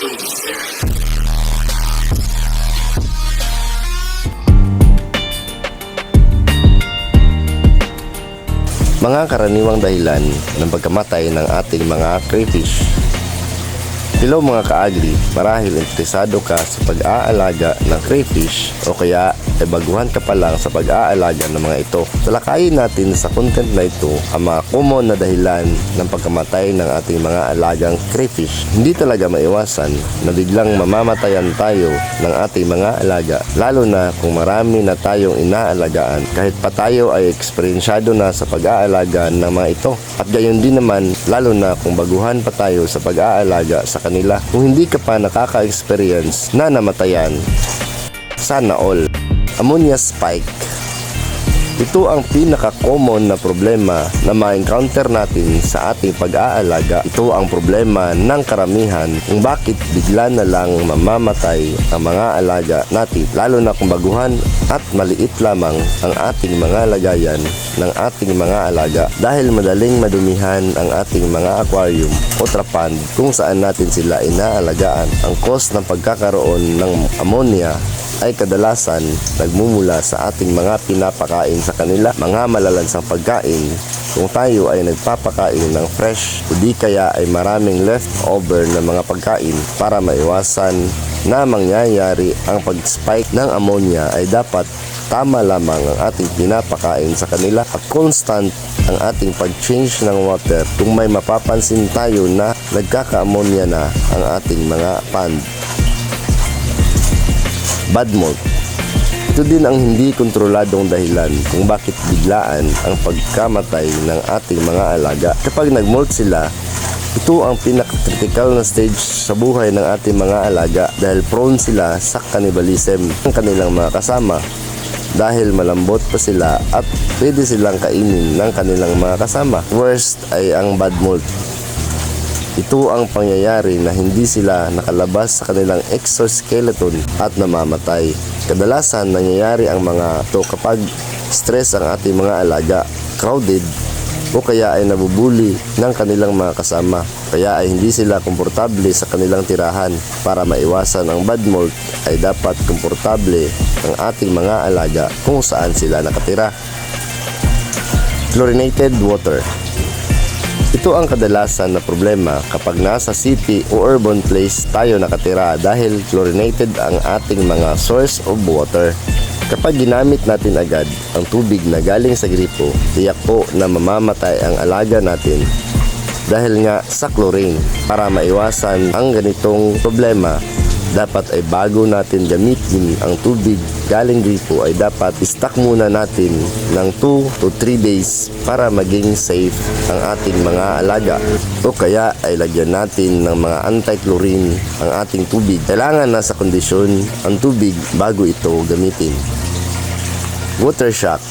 Mga karaniwang dahilan ng pagkamatay ng ating mga crayfish. Hello mga kaagri, marahil interesado ka sa pag-aalaga ng crayfish o kaya ay baguhan ka pa lang sa pag-aalaga ng mga ito. Talakayin natin sa content na ito ang mga common na dahilan ng pagkamatay ng ating mga alagang crayfish. Hindi talaga maiwasan na biglang mamamatayan tayo ng ating mga alaga lalo na kung marami na tayong inaalagaan kahit pa tayo ay eksperensyado na sa pag-aalaga ng mga ito. At gayon din naman lalo na kung baguhan pa tayo sa pag-aalaga sa kanila. Kung hindi ka pa nakaka-experience na namatayan, sana all. Ammonia spike. Ito ang pinaka-common na problema na ma-encounter natin sa ating pag-aalaga. Ito ang problema ng karamihan kung bakit bigla na lang mamamatay ang mga alaga natin. Lalo na kung baguhan at maliit lamang ang ating mga lagayan ng ating mga alaga dahil madaling madumihan ang ating mga aquarium o trapand kung saan natin sila inaalagaan. Ang cause ng pagkakaroon ng ammonia ay kadalasan nagmumula sa ating mga pinapakain sa kanila, mga malalansang pagkain. Kung tayo ay nagpapakain ng fresh o di kaya ay maraming leftover na mga pagkain para maiwasan na mangyayari ang pag-spike ng ammonia ay dapat tama lamang ang ating pinapakain sa kanila at constant ang ating pag-change ng water kung may mapapansin tayo na nagkaka-ammonia na ang ating mga pond bad mold. Ito din ang hindi kontroladong dahilan kung bakit biglaan ang pagkamatay ng ating mga alaga. Kapag nag-molt sila, ito ang pinaka-critical na stage sa buhay ng ating mga alaga dahil prone sila sa cannibalism ng kanilang mga kasama dahil malambot pa sila at pwede silang kainin ng kanilang mga kasama. Worst ay ang bad mold. Ito ang pangyayari na hindi sila nakalabas sa kanilang exoskeleton at namamatay. Kadalasan nangyayari ang mga to kapag stress ang ating mga alaga, crowded, o kaya ay nabubuli ng kanilang mga kasama. Kaya ay hindi sila komportable sa kanilang tirahan. Para maiwasan ang bad mold ay dapat komportable ang ating mga alaga kung saan sila nakatira. Chlorinated water ito ang kadalasan na problema kapag nasa city o urban place tayo nakatira dahil chlorinated ang ating mga source of water. Kapag ginamit natin agad ang tubig na galing sa gripo, tiyak po na mamamatay ang alaga natin dahil nga sa chlorine. Para maiwasan ang ganitong problema, dapat ay bago natin gamitin ang tubig galing gripo ay dapat stock muna natin ng 2 to 3 days para maging safe ang ating mga alaga o kaya ay lagyan natin ng mga anti-chlorine ang ating tubig. Kailangan nasa kondisyon ang tubig bago ito gamitin. Water shock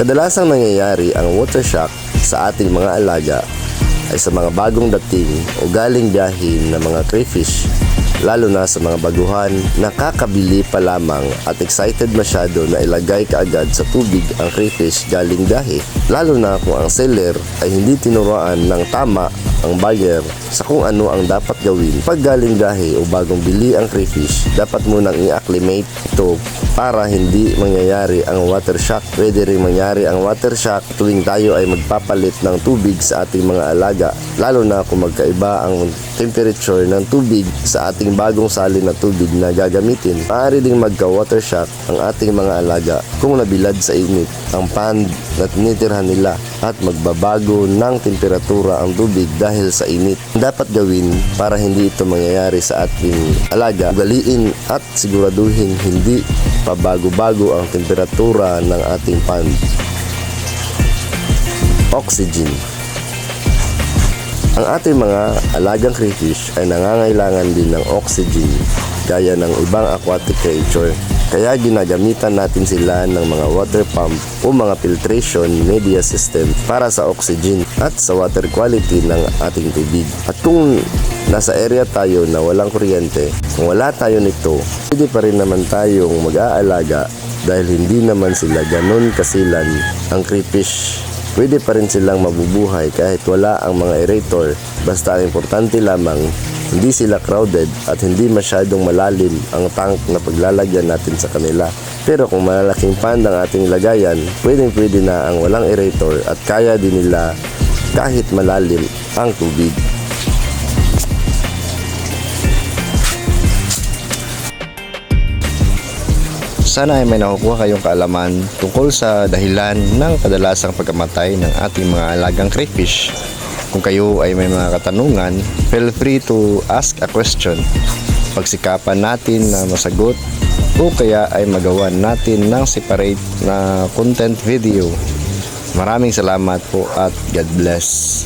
Kadalasang nangyayari ang water shock sa ating mga alaga ay sa mga bagong dating o galing biyahin ng mga crayfish lalo na sa mga baguhan nakakabili pa lamang at excited masyado na ilagay kaagad sa tubig ang crayfish galing biyahe lalo na kung ang seller ay hindi tinuruan ng tama ang buyer sa kung ano ang dapat gawin pag galing biyahe o bagong bili ang crayfish dapat munang i-acclimate ito para hindi mangyayari ang water shock pwede rin mangyari ang water shock tuwing tayo ay magpapalit ng tubig sa ating mga alaga lalo na kung magkaiba ang temperature ng tubig sa ating bagong salin na tubig na gagamitin. Maaari ding magka-water shock ang ating mga alaga kung nabilad sa init ang pond na tinitirhan nila at magbabago ng temperatura ang tubig dahil sa init. Dapat gawin para hindi ito mangyayari sa ating alaga, ugaliin at siguraduhin hindi pabago-bago ang temperatura ng ating pond. Oxygen ang ating mga alagang crayfish ay nangangailangan din ng oxygen gaya ng ibang aquatic creature. Kaya ginagamitan natin sila ng mga water pump o mga filtration media system para sa oxygen at sa water quality ng ating tubig. At kung nasa area tayo na walang kuryente, kung wala tayo nito, pwede pa rin naman tayong mag-aalaga dahil hindi naman sila ganun kasilan ang crayfish Pwede pa rin silang mabubuhay kahit wala ang mga aerator. Basta ang importante lamang hindi sila crowded at hindi masyadong malalim ang tank na paglalagyan natin sa kanila. Pero kung malalaking pond ang ating lagayan, pwedeng pwede na ang walang aerator at kaya din nila kahit malalim ang tubig. Sana ay may nakukuha kayong kaalaman tungkol sa dahilan ng kadalasang pagkamatay ng ating mga alagang crayfish. Kung kayo ay may mga katanungan, feel free to ask a question. Pagsikapan natin na masagot o kaya ay magawa natin ng separate na content video. Maraming salamat po at God bless.